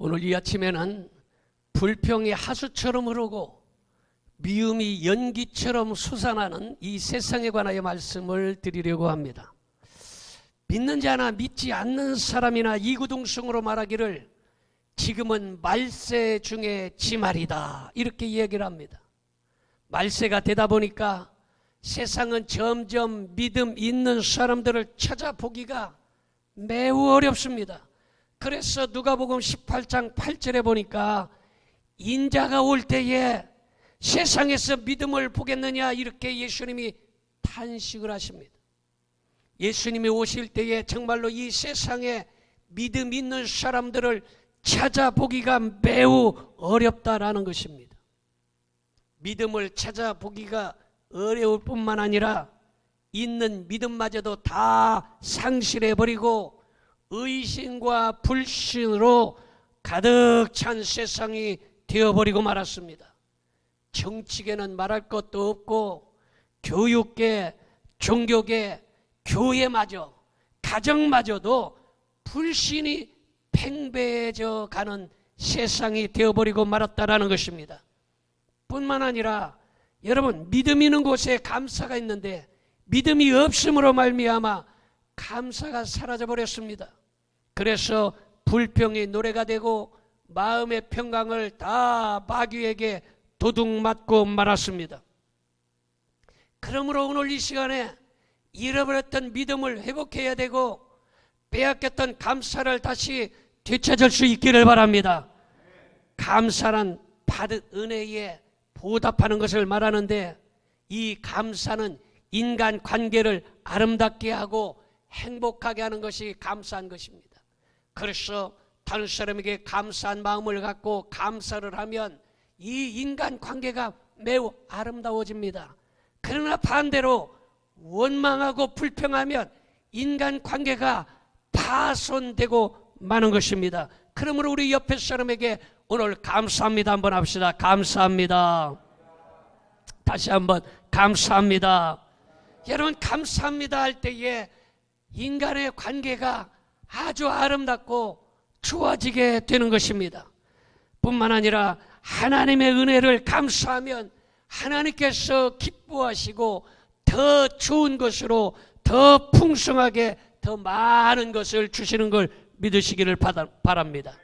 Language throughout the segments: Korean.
오늘 이 아침에는 불평이 하수처럼 흐르고 미움이 연기처럼 솟아나는 이 세상에 관하여 말씀을 드리려고 합니다. 믿는 자나 믿지 않는 사람이나 이구동성으로 말하기를 지금은 말세 중에 지말이다. 이렇게 이야기를 합니다. 말세가 되다 보니까 세상은 점점 믿음 있는 사람들을 찾아보기가 매우 어렵습니다. 그래서 누가복음 18장 8절에 보니까 인자가 올 때에 세상에서 믿음을 보겠느냐 이렇게 예수님이 탄식을 하십니다. 예수님이 오실 때에 정말로 이 세상에 믿음 있는 사람들을 찾아보기가 매우 어렵다라는 것입니다. 믿음을 찾아보기가 어려울 뿐만 아니라 있는 믿음마저도 다 상실해버리고 의심과 불신으로 가득 찬 세상이 되어버리고 말았습니다. 정치계는 말할 것도 없고 교육계, 종교계, 교회마저, 가정마저도 불신이 팽배해져 가는 세상이 되어버리고 말았다라는 것입니다. 뿐만 아니라 여러분 믿음 있는 곳에 감사가 있는데 믿음이 없음으로 말미암아 감사가 사라져 버렸습니다. 그래서 불평이 노래가 되고 마음의 평강을 다 마귀에게 도둑 맞고 말았습니다. 그러므로 오늘 이 시간에 잃어버렸던 믿음을 회복해야 되고 빼앗겼던 감사를 다시 되찾을 수 있기를 바랍니다. 감사는 받은 은혜에 보답하는 것을 말하는데 이 감사는 인간 관계를 아름답게 하고 행복하게 하는 것이 감사한 것입니다. 그래서 다른 사람에게 감사한 마음을 갖고 감사를 하면 이 인간 관계가 매우 아름다워집니다. 그러나 반대로 원망하고 불평하면 인간 관계가 파손되고 마는 것입니다. 그러므로 우리 옆에 사람에게 오늘 감사합니다 한번 합시다. 감사합니다. 다시 한번 감사합니다. 여러분 감사합니다 할 때에 인간의 관계가 아주 아름답고 좋아지게 되는 것입니다. 뿐만 아니라 하나님의 은혜를 감사하면 하나님께서 기뻐하시고 더 좋은 것으로 더 풍성하게 더 많은 것을 주시는 걸 믿으시기를 바랍니다.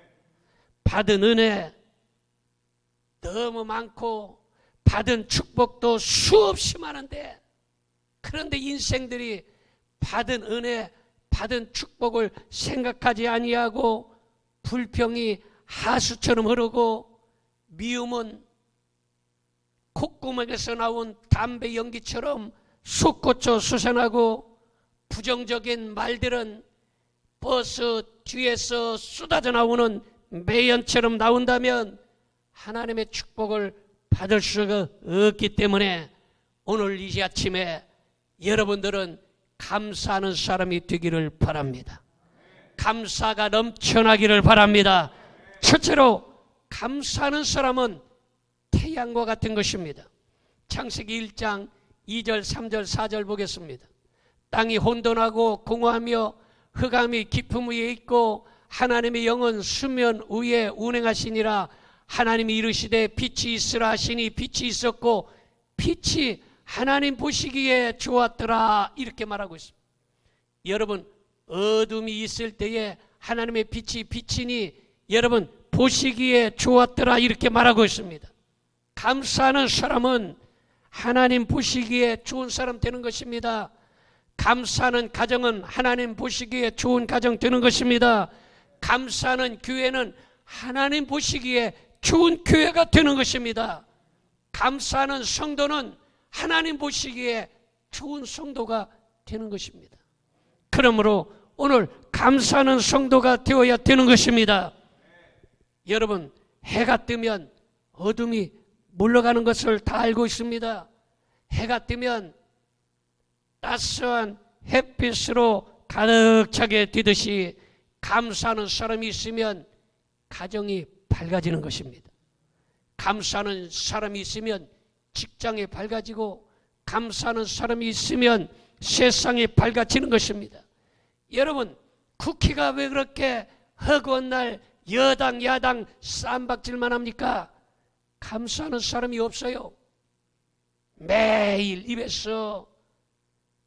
받은 은혜 너무 많고 받은 축복도 수없이 많은데 그런데 인생들이 받은 은혜, 받은 축복을 생각하지 아니하고 불평이 하수처럼 흐르고 미움은 콧구멍에서 나온 담배 연기처럼 솟구쳐 솟아나고 부정적인 말들은 버스 뒤에서 쏟아져 나오는 매연처럼 나온다면 하나님의 축복을 받을 수가 없기 때문에 오늘 이 아침에 여러분들은 감사하는 사람이 되기를 바랍니다. 감사가 넘쳐나기를 바랍니다. 첫째로 감사하는 사람은 태양과 같은 것입니다. 창세기 1장 2절, 3절, 4절 보겠습니다. 땅이 혼돈하고 공허하며 흑암이 깊음 위에 있고 하나님의 영은 수면 위에 운행하시니라 하나님이 이르시되 빛이 있으라 하시니 빛이 있었고 빛이 하나님 보시기에 좋았더라 이렇게 말하고 있습니다. 여러분 어둠이 있을 때에 하나님의 빛이 비치니 여러분 보시기에 좋았더라 이렇게 말하고 있습니다. 감사하는 사람은 하나님 보시기에 좋은 사람 되는 것입니다. 감사하는 가정은 하나님 보시기에 좋은 가정 되는 것입니다. 감사하는 교회는 하나님 보시기에 좋은 교회가 되는 것입니다. 감사하는 성도는 하나님 보시기에 좋은 성도가 되는 것입니다. 그러므로 오늘 감사하는 성도가 되어야 되는 것입니다. 여러분, 해가 뜨면 어둠이 물러가는 것을 다 알고 있습니다. 해가 뜨면 따스한 햇빛으로 가득 차게 되듯이 감사하는 사람이 있으면 가정이 밝아지는 것입니다. 감사하는 사람이 있으면 직장이 밝아지고 감사하는 사람이 있으면 세상이 밝아지는 것입니다. 여러분, 쿠키가 왜 그렇게 허구한 날 여당 야당 쌈박질만 합니까? 감사하는 사람이 없어요. 매일 입에서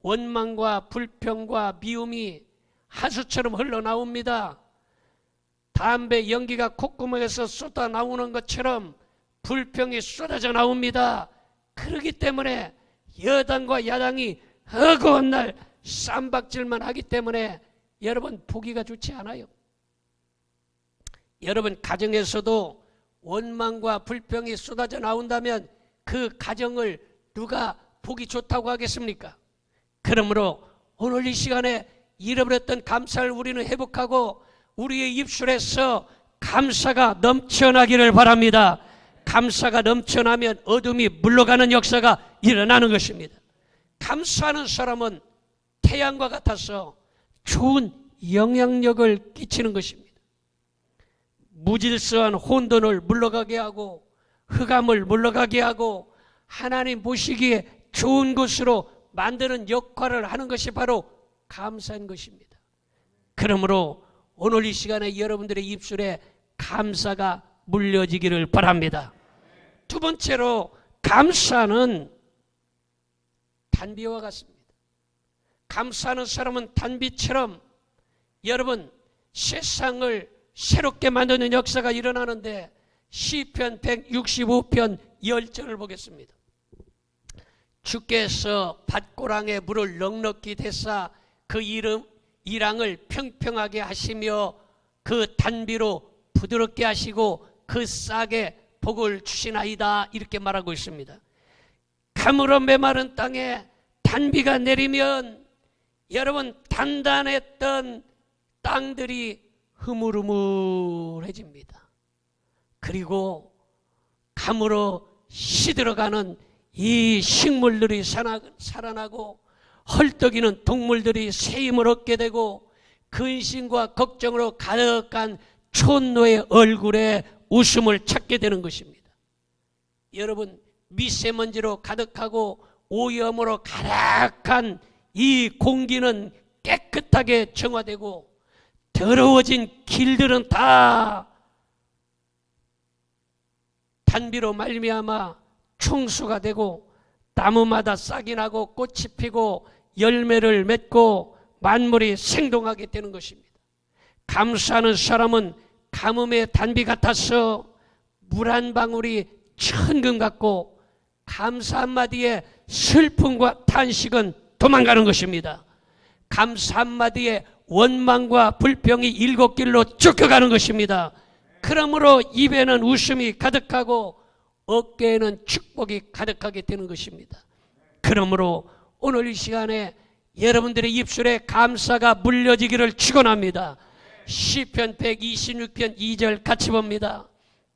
원망과 불평과 미움이 하수처럼 흘러나옵니다. 담배 연기가 콧구멍에서 쏟아 나오는 것처럼 불평이 쏟아져 나옵니다. 그러기 때문에 여당과 야당이 허구한 날 쌈박질만 하기 때문에 여러분 보기가 좋지 않아요. 여러분 가정에서도 원망과 불평이 쏟아져 나온다면 그 가정을 누가 보기 좋다고 하겠습니까? 그러므로 오늘 이 시간에 잃어버렸던 감사를 우리는 회복하고 우리의 입술에서 감사가 넘쳐나기를 바랍니다. 감사가 넘쳐나면 어둠이 물러가는 역사가 일어나는 것입니다. 감사하는 사람은 태양과 같아서 좋은 영향력을 끼치는 것입니다. 무질서한 혼돈을 물러가게 하고 흑암을 물러가게 하고 하나님 보시기에 좋은 것으로 만드는 역할을 하는 것이 바로 감사한 것입니다. 그러므로 오늘 이 시간에 여러분들의 입술에 감사가 물려지기를 바랍니다. 두 번째로 감사는 단비와 같습니다. 감사하는 사람은 단비처럼 여러분 세상을 새롭게 만드는 역사가 일어나는데 시편 165편 10절을 보겠습니다. 주께서 밭고랑에 물을 넉넉히 대사 그 이름 이랑을 평평하게 하시며 그 단비로 부드럽게 하시고 그 싹에 복을 주시나이다 이렇게 말하고 있습니다. 가물어 메마른 땅에 단비가 내리면 여러분 단단했던 땅들이 흐물흐물해집니다. 그리고 가물어 시들어가는 이 식물들이 살아나고 헐떡이는 동물들이 새 힘을 얻게 되고 근심과 걱정으로 가득한 촌노의 얼굴에 웃음을 찾게 되는 것입니다. 여러분 미세먼지로 가득하고 오염으로 가득한 이 공기는 깨끗하게 정화되고 더러워진 길들은 다 단비로 말미암아 총수가 되고 나무마다 싹이 나고 꽃이 피고 열매를 맺고 만물이 생동하게 되는 것입니다. 감사하는 사람은 가뭄의 단비 같아서 물한 방울이 천금 같고 감사 한마디에 슬픔과 탄식은 도망가는 것입니다. 감사 한마디에 원망과 불평이 일곱 길로 쫓겨가는 것입니다. 그러므로 입에는 웃음이 가득하고 어깨에는 축복이 가득하게 되는 것입니다. 그러므로 오늘 이 시간에 여러분들의 입술에 감사가 물려지기를 축원합니다. 시편 126편 2절 같이 봅니다.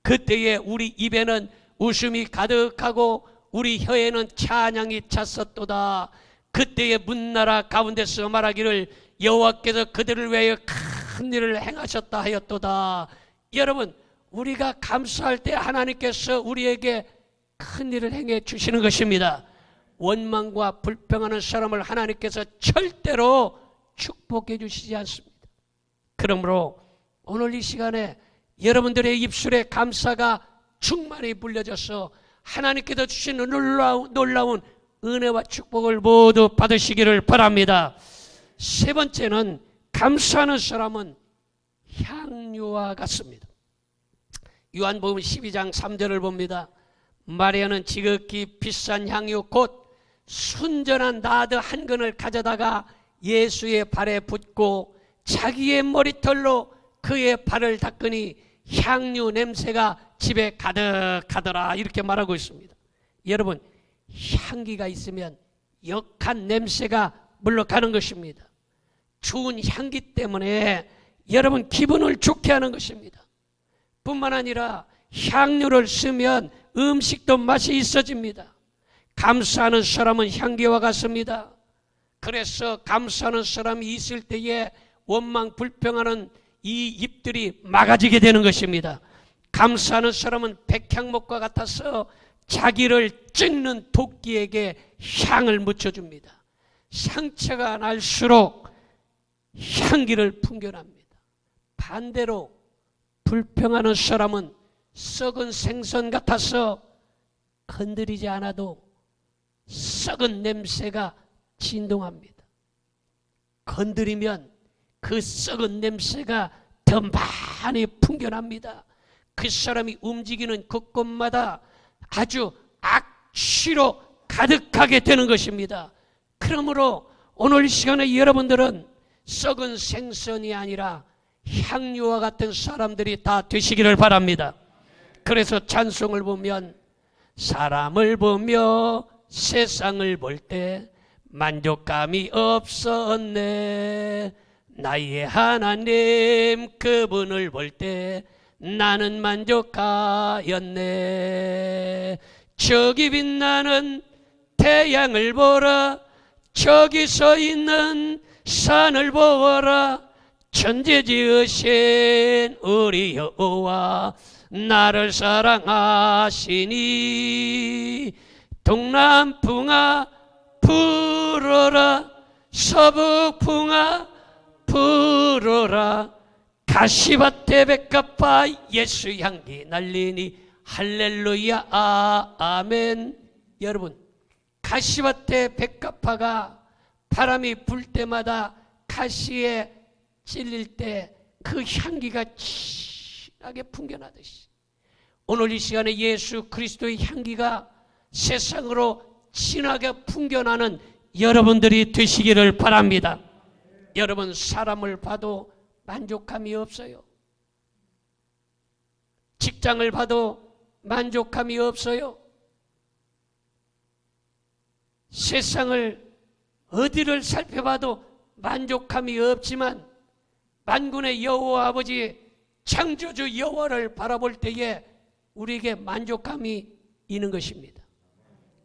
그때에 우리 입에는 웃음이 가득하고 우리 혀에는 찬양이 찼었도다. 그때에 문나라 가운데서 말하기를 여호와께서 그들을 위하여 큰 일을 행하셨다 하였도다. 여러분 우리가 감사할 때 하나님께서 우리에게 큰 일을 행해 주시는 것입니다. 원망과 불평하는 사람을 하나님께서 절대로 축복해 주시지 않습니다. 그러므로 오늘 이 시간에 여러분들의 입술에 감사가 충만히 불려져서 하나님께서 주신 놀라운, 놀라운 은혜와 축복을 모두 받으시기를 바랍니다. 세 번째는 감사하는 사람은 향유와 같습니다. 요한복음 12장 3절을 봅니다. 마리아는 지극히 비싼 향유 곧 순전한 나드 한 근을 가져다가 예수의 발에 붓고 자기의 머리털로 그의 발을 닦으니 향유 냄새가 집에 가득하더라 이렇게 말하고 있습니다. 여러분 향기가 있으면 역한 냄새가 물러가는 것입니다. 좋은 향기 때문에 여러분 기분을 좋게 하는 것입니다. 뿐만 아니라 향료를 쓰면 음식도 맛이 있어집니다. 감사하는 사람은 향기와 같습니다. 그래서 감사하는 사람이 있을 때에 원망 불평하는 이 입들이 막아지게 되는 것입니다. 감사하는 사람은 백향목과 같아서 자기를 찢는 도끼에게 향을 묻혀줍니다. 상처가 날수록 향기를 풍겨납니다. 반대로 불평하는 사람은 썩은 생선 같아서 건드리지 않아도 썩은 냄새가 진동합니다. 건드리면 그 썩은 냄새가 더 많이 풍겨납니다. 그 사람이 움직이는 곳곳마다 아주 악취로 가득하게 되는 것입니다. 그러므로 오늘 시간에 여러분들은 썩은 생선이 아니라 향유와 같은 사람들이 다 되시기를 바랍니다. 그래서 찬송을 보면 사람을 보며 세상을 볼 때 만족감이 없었네. 나의 하나님 그분을 볼 때 나는 만족하였네. 저기 빛나는 태양을 보라. 저기 서 있는 산을 보아라. 천재 지으신 우리 여호와 나를 사랑하시니 동남풍아 불어라 서북풍아 불어라. 가시밭에 백합화 예수 향기 날리니 할렐루야. 아, 아멘. 여러분 가시밭에 백합화가 바람이 불 때마다 가시에 찔릴 때 그 향기가 진하게 풍겨나듯이 오늘 이 시간에 예수 그리스도의 향기가 세상으로 진하게 풍겨나는 여러분들이 되시기를 바랍니다. 여러분 사람을 봐도 만족감이 없어요. 직장을 봐도 만족감이 없어요. 세상을 어디를 살펴봐도 만족감이 없지만 만군의 여호와 아버지 창조주 여호와를 바라볼 때에 우리에게 만족감이 있는 것입니다.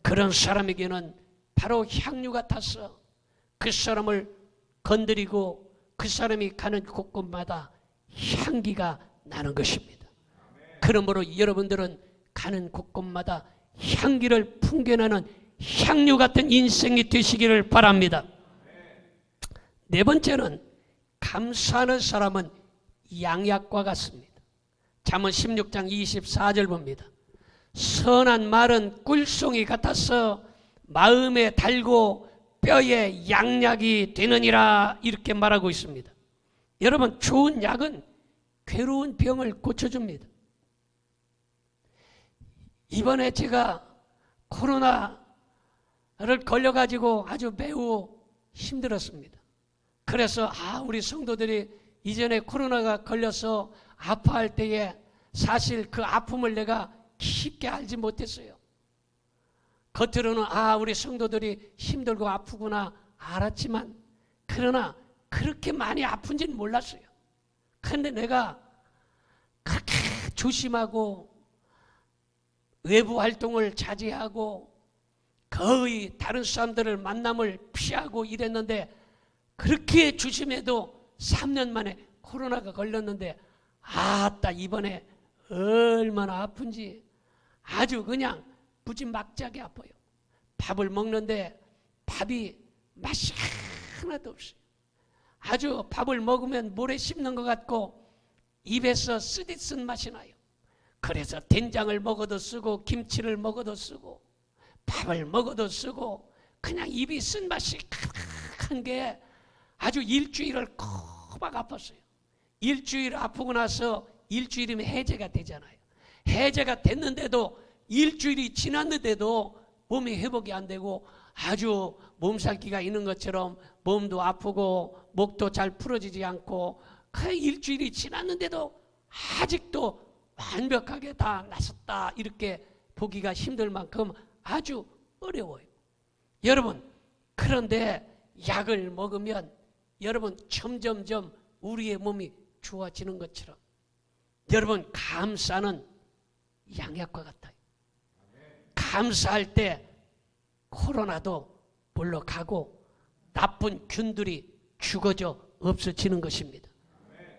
그런 사람에게는 바로 향유 같아서 그 사람을 건드리고 그 사람이 가는 곳곳마다 향기가 나는 것입니다. 그러므로 여러분들은 가는 곳곳마다 향기를 풍겨나는 향유 같은 인생이 되시기를 바랍니다. 네 번째는 감사하는 사람은 양약과 같습니다. 잠언 16장 24절 봅니다. 선한 말은 꿀송이 같아서 마음에 달고 뼈에 양약이 되느니라 이렇게 말하고 있습니다. 여러분 좋은 약은 괴로운 병을 고쳐줍니다. 이번에 제가 코로나를 걸려가지고 아주 매우 힘들었습니다. 그래서 아 우리 성도들이 이전에 코로나가 걸려서 아파할 때에 사실 그 아픔을 내가 깊게 알지 못했어요. 겉으로는 아 우리 성도들이 힘들고 아프구나 알았지만 그러나 그렇게 많이 아픈지는 몰랐어요. 근데 내가 그렇게 조심하고 외부 활동을 자제하고 거의 다른 사람들을 만남을 피하고 이랬는데 그렇게 조심해도 3년 만에 코로나가 걸렸는데 아따 이번에 얼마나 아픈지 아주 그냥 무지막지하게 아파요. 밥을 먹는데 밥이 맛이 하나도 없어요. 아주 밥을 먹으면 모래 씹는 것 같고 입에서 쓰디쓴 맛이 나요. 그래서 된장을 먹어도 쓰고 김치를 먹어도 쓰고 밥을 먹어도 쓰고 그냥 입이 쓴 맛이 한게 아주 일주일을 꼬박 아팠어요. 일주일 아프고 나서 일주일이면 해제가 되잖아요. 해제가 됐는데도 일주일이 지났는데도 몸이 회복이 안 되고 아주 몸살기가 있는 것처럼 몸도 아프고 목도 잘 풀어지지 않고 그 일주일이 지났는데도 아직도 완벽하게 다 나섰다 이렇게 보기가 힘들 만큼 아주 어려워요. 여러분 그런데 약을 먹으면 여러분 점점점 우리의 몸이 좋아지는 것처럼 여러분 감사는 양약과 같아요. 감사할 때 코로나도 물러가고 나쁜 균들이 죽어져 없어지는 것입니다.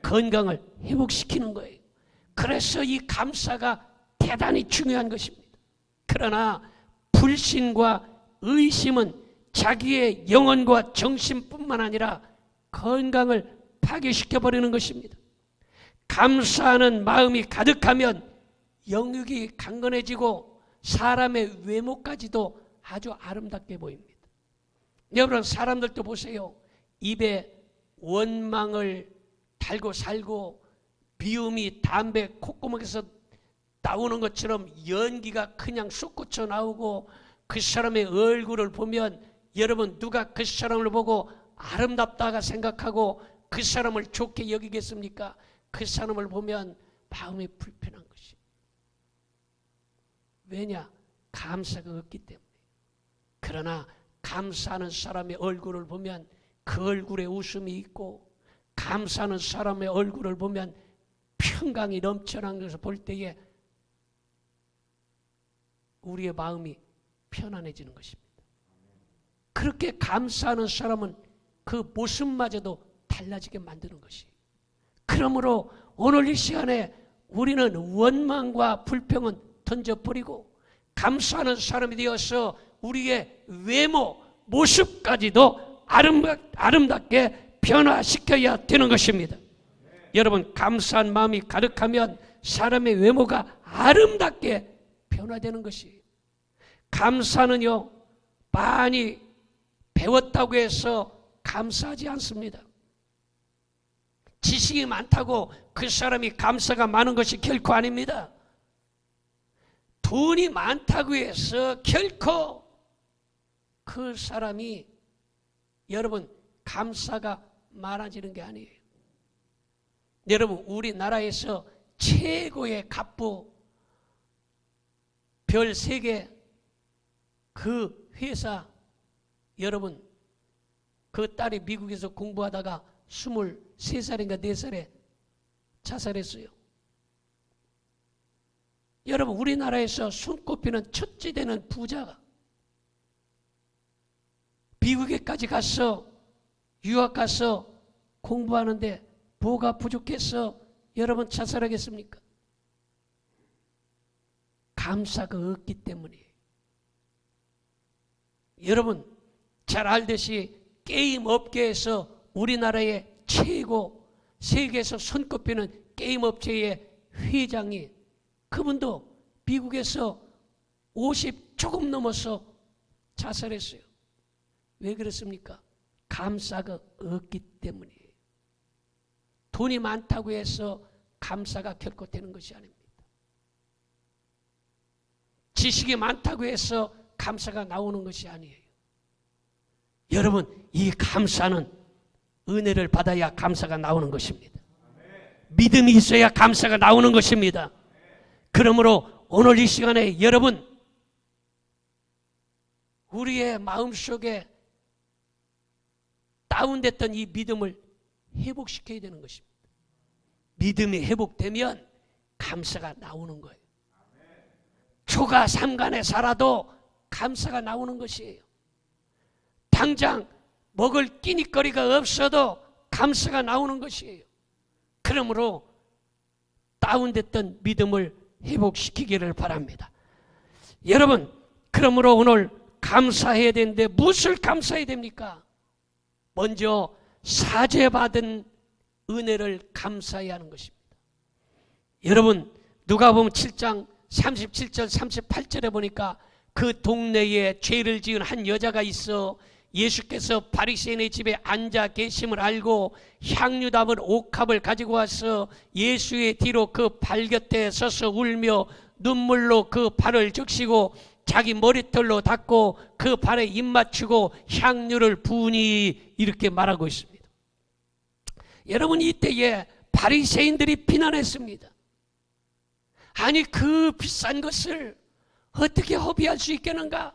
건강을 회복시키는 거예요. 그래서 이 감사가 대단히 중요한 것입니다. 그러나 불신과 의심은 자기의 영혼과 정신뿐만 아니라 건강을 파괴시켜 버리는 것입니다. 감사하는 마음이 가득하면 영육이 강건해지고 사람의 외모까지도 아주 아름답게 보입니다. 여러분 사람들도 보세요. 입에 원망을 달고 살고 비움이 담배 콧구멍에서 나오는 것처럼 연기가 그냥 솟구쳐 나오고 그 사람의 얼굴을 보면 여러분 누가 그 사람을 보고 아름답다가 생각하고 그 사람을 좋게 여기겠습니까? 그 사람을 보면 마음이 불편한. 왜냐? 감사가 없기 때문에. 그러나 감사하는 사람의 얼굴을 보면 그 얼굴에 웃음이 있고 감사하는 사람의 얼굴을 보면 평강이 넘쳐난 것을 볼 때에 우리의 마음이 편안해지는 것입니다. 그렇게 감사하는 사람은 그 모습마저도 달라지게 만드는 것이. 그러므로 오늘 이 시간에 우리는 원망과 불평은 던져버리고 감사하는 사람이 되어서 우리의 외모, 모습까지도 아름답 게 변화시켜야 되는 것입니다. 여러분, 감사한 마음이 가득하면 사람의 외모가 아름답게 변화되는 것이. 감사는요, 많이 배웠다고 해서 감사하지 않습니다. 지식이 많다고 그 사람이 감사가 많은 것이 결코 아닙니다. 돈이 많다고 해서 결코 그 사람이 여러분 감사가 많아지는 게 아니에요. 여러분 우리나라에서 최고의 갑부 별 세 개 그 회사 여러분 그 딸이 미국에서 공부하다가 23살인가 4살에 자살했어요. 여러분 우리나라에서 손꼽히는 첫째 되는 부자가 미국에까지 가서 유학 가서 공부하는데 뭐가 부족해서 여러분 자살하겠습니까? 감사가 없기 때문이에요. 여러분 잘 알듯이 게임 업계에서 우리나라의 최고 세계에서 손꼽히는 게임 업체의 회장이 그분도 미국에서 50 조금 넘어서 자살했어요. 왜 그렇습니까? 감사가 없기 때문이에요. 돈이 많다고 해서 감사가 결코 되는 것이 아닙니다. 지식이 많다고 해서 감사가 나오는 것이 아니에요. 여러분, 이 감사는 은혜를 받아야 감사가 나오는 것입니다. 믿음이 있어야 감사가 나오는 것입니다. 그러므로 오늘 이 시간에 여러분, 우리의 마음속에 다운됐던 이 믿음을 회복시켜야 되는 것입니다. 믿음이 회복되면 감사가 나오는 거예요. 초가 삼간에 살아도 감사가 나오는 것이에요. 당장 먹을 끼니거리가 없어도 감사가 나오는 것이에요. 그러므로 다운됐던 믿음을 회복시키기를 바랍니다. 여러분, 그러므로 오늘 감사해야 되는데 무엇을 감사해야 됩니까? 먼저 사죄받은 은혜를 감사해야 하는 것입니다. 여러분, 누가 보면 7장 37절 38절에 보니까 그 동네에 죄를 지은 한 여자가 있어 예수께서 바리새인의 집에 앉아 계심을 알고 향유담을 옥합을 가지고 와서 예수의 뒤로 그 발 곁에 서서 울며 눈물로 그 발을 적시고 자기 머리털로 닦고 그 발에 입 맞추고 향유를 부으니 이렇게 말하고 있습니다. 여러분 이때에 바리새인들이 비난했습니다. 아니 그 비싼 것을 어떻게 허비할 수 있겠는가?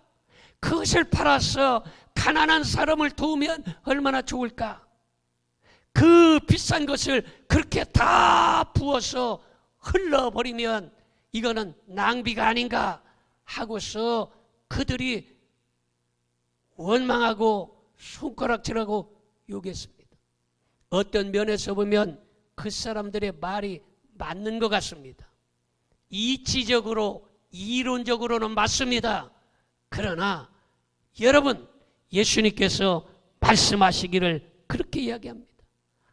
그것을 팔아서 가난한 사람을 도우면 얼마나 좋을까? 그 비싼 것을 그렇게 다 부어서 흘러버리면 이거는 낭비가 아닌가 하고서 그들이 원망하고 손가락질하고 욕했습니다. 어떤 면에서 보면 그 사람들의 말이 맞는 것 같습니다. 이치적으로 이론적으로는 맞습니다. 그러나 여러분 예수님께서 말씀하시기를 그렇게 이야기합니다.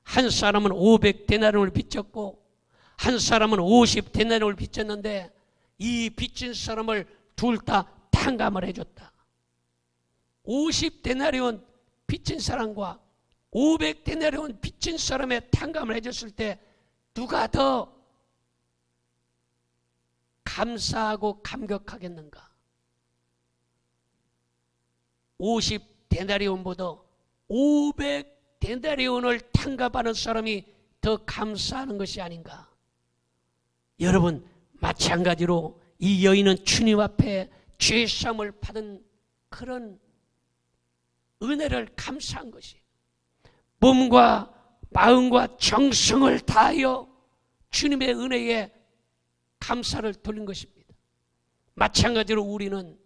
한 사람은 500데나리온을 빚졌고 한 사람은 50 데나리온을 빚졌는데 이 빚진 사람을 둘 다 탕감을 해줬다. 50 데나리온 빚진 사람과 500 데나리온 빚진 사람의 탕감을 해줬을 때 누가 더 감사하고 감격하겠는가? 50 데나리온보다 500 데나리온을 탕감하는 사람이 더 감사하는 것이 아닌가? 여러분 마찬가지로 이 여인은 주님 앞에 죄삼을 받은 그런 은혜를 감사한 것이 몸과 마음과 정성을 다하여 주님의 은혜에 감사를 돌린 것입니다. 마찬가지로 우리는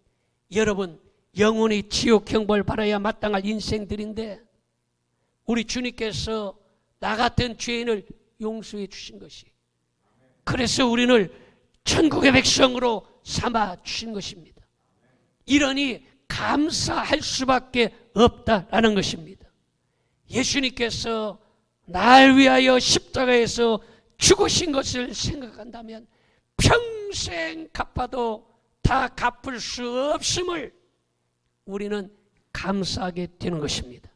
여러분 영원히 지옥 형벌 받아야 마땅할 인생들인데 우리 주님께서 나 같은 죄인을 용서해 주신 것이 그래서 우리를 천국의 백성으로 삼아 주신 것입니다. 이러니 감사할 수밖에 없다라는 것입니다. 예수님께서 날 위하여 십자가에서 죽으신 것을 생각한다면 평생 갚아도 다 갚을 수 없음을 우리는 감사하게 되는 것입니다.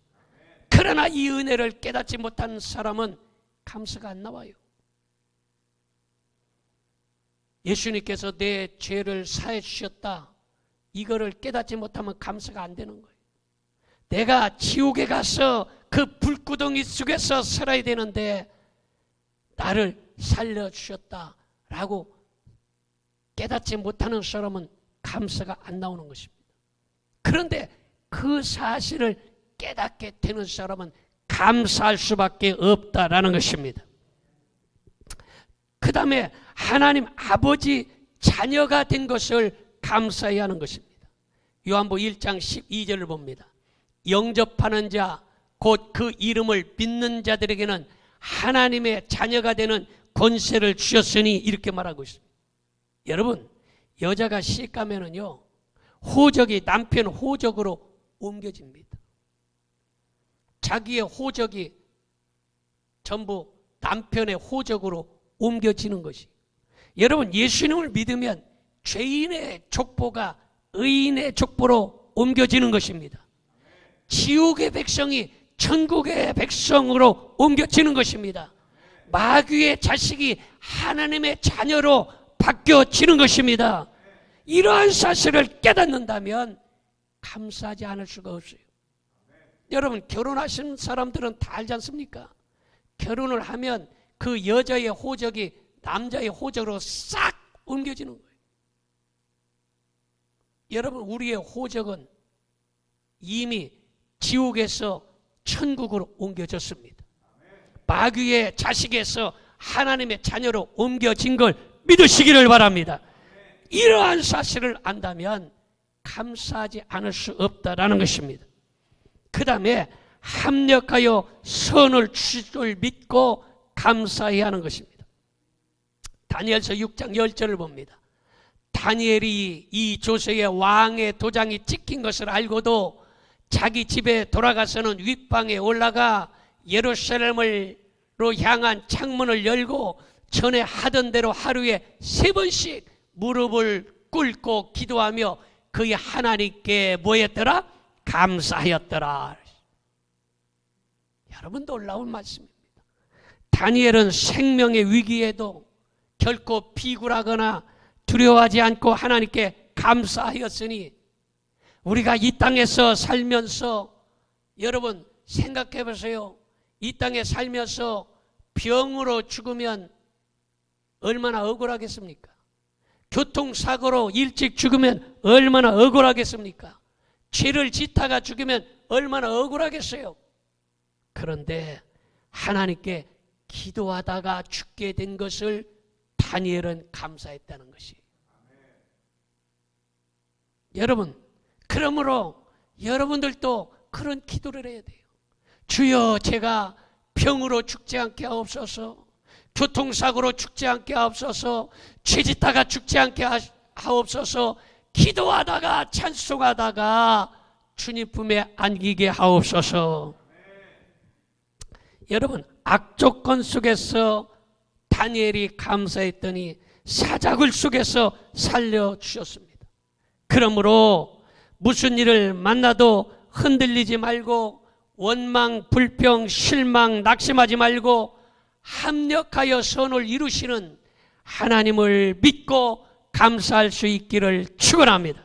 그러나 이 은혜를 깨닫지 못한 사람은 감사가 안 나와요. 예수님께서 내 죄를 사해 주셨다. 이거를 깨닫지 못하면 감사가 안 되는 거예요. 내가 지옥에 가서 그 불구덩이 속에서 살아야 되는데 나를 살려 주셨다라고 깨닫지 못하는 사람은 감사가 안 나오는 것입니다. 그런데 그 사실을 깨닫게 되는 사람은 감사할 수밖에 없다라는 것입니다. 그 다음에 하나님 아버지 자녀가 된 것을 감사해야 하는 것입니다. 요한복 1장 12절을 봅니다. 영접하는 자, 곧 그 이름을 믿는 자들에게는 하나님의 자녀가 되는 권세를 주셨으니 이렇게 말하고 있습니다. 여러분, 여자가 시집 가면은요, 호적이 남편 호적으로 옮겨집니다. 자기의 호적이 전부 남편의 호적으로 옮겨지는 것이. 여러분, 예수님을 믿으면 죄인의 족보가 의인의 족보로 옮겨지는 것입니다. 지옥의 백성이 천국의 백성으로 옮겨지는 것입니다. 마귀의 자식이 하나님의 자녀로 바뀌어지는 것입니다. 이러한 사실을 깨닫는다면 감사하지 않을 수가 없어요. 여러분, 결혼하신 사람들은 다 알지 않습니까? 결혼을 하면 그 여자의 호적이 남자의 호적으로 싹 옮겨지는 거예요. 여러분, 우리의 호적은 이미 지옥에서 천국으로 옮겨졌습니다. 마귀의 자식에서 하나님의 자녀로 옮겨진 걸 믿으시기를 바랍니다. 이러한 사실을 안다면 감사하지 않을 수 없다라는 것입니다. 그 다음에 합력하여 선을 주실 믿고 감사해야 하는 것입니다. 다니엘서 6장 10절을 봅니다. 다니엘이 이 조세의 왕의 도장이 찍힌 것을 알고도 자기 집에 돌아가서는 윗방에 올라가 예루살렘으로 향한 창문을 열고 전에 하던 대로 하루에 세 번씩 무릎을 꿇고 기도하며 그의 하나님께 뭐였더라? 감사하였더라. 여러분 놀라운 말씀입니다. 다니엘은 생명의 위기에도 결코 비굴하거나 두려워하지 않고 하나님께 감사하였으니 우리가 이 땅에서 살면서 여러분 생각해 보세요. 이 땅에 살면서 병으로 죽으면 얼마나 억울하겠습니까? 교통사고로 일찍 죽으면 얼마나 억울하겠습니까? 죄를 짓다가 죽으면 얼마나 억울하겠어요? 그런데 하나님께 기도하다가 죽게 된 것을 다니엘은 감사했다는 것이. 여러분, 그러므로 여러분들도 그런 기도를 해야 돼요. 주여, 제가 병으로 죽지 않게 하옵소서. 교통사고로 죽지 않게 하옵소서. 죄짓다가 죽지 않게 하옵소서. 기도하다가 찬송하다가 주님 품에 안기게 하옵소서. 여러분, 악조건 속에서 다니엘이 감사했더니 사자굴 속에서 살려주셨습니다. 그러므로 무슨 일을 만나도 흔들리지 말고 원망, 불평, 실망, 낙심하지 말고 합력하여 선을 이루시는 하나님을 믿고 감사할 수 있기를 축원합니다.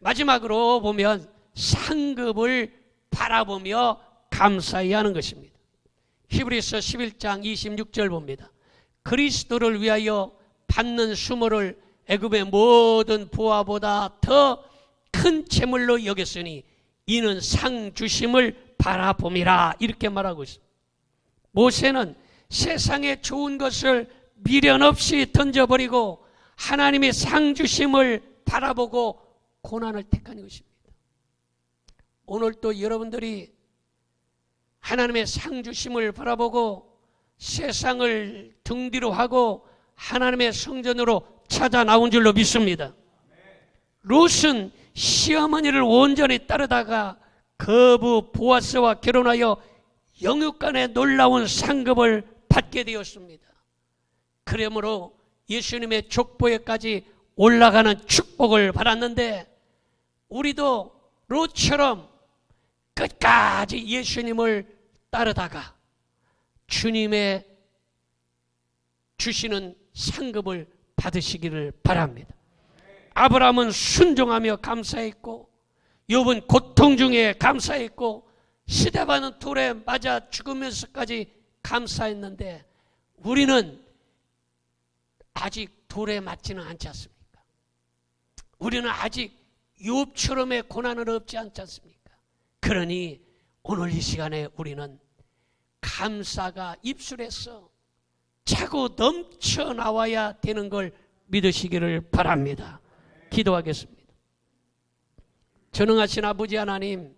마지막으로 보면 상급을 바라보며 감사해야 하는 것입니다. 히브리서 11장 26절 봅니다. 그리스도를 위하여 받는 수모를 애굽의 모든 부하보다 더 큰 재물로 여겼으니 이는 상 주심을 바라봄이라 이렇게 말하고 있습니다. 모세는 세상의 좋은 것을 미련 없이 던져버리고 하나님의 상 주심을 바라보고 고난을 택한 것입니다. 오늘 또 여러분들이 하나님의 상 주심을 바라보고 세상을 등 뒤로 하고 하나님의 성전으로 찾아 나온 줄로 믿습니다. 롯은 시어머니를 온전히 따르다가 거부 보아스와 결혼하여 영육간의 놀라운 상급을 받게 되었습니다. 그러므로 예수님의 족보에까지 올라가는 축복을 받았는데 우리도 롯처럼 끝까지 예수님을 따르다가 주님의 주시는 상급을 받으시기를 바랍니다. 아브라함은 순종하며 감사했고 욥은 고통 중에 감사했고 시대바는 돌에 맞아 죽으면서까지 감사했는데 우리는 아직 돌에 맞지는 않지 않습니까? 우리는 아직 욥처럼의 고난은 없지 않지 않습니까? 그러니 오늘 이 시간에 우리는 감사가 입술에서 차고 넘쳐 나와야 되는 걸 믿으시기를 바랍니다. 기도하겠습니다. 전능하신 아버지 하나님,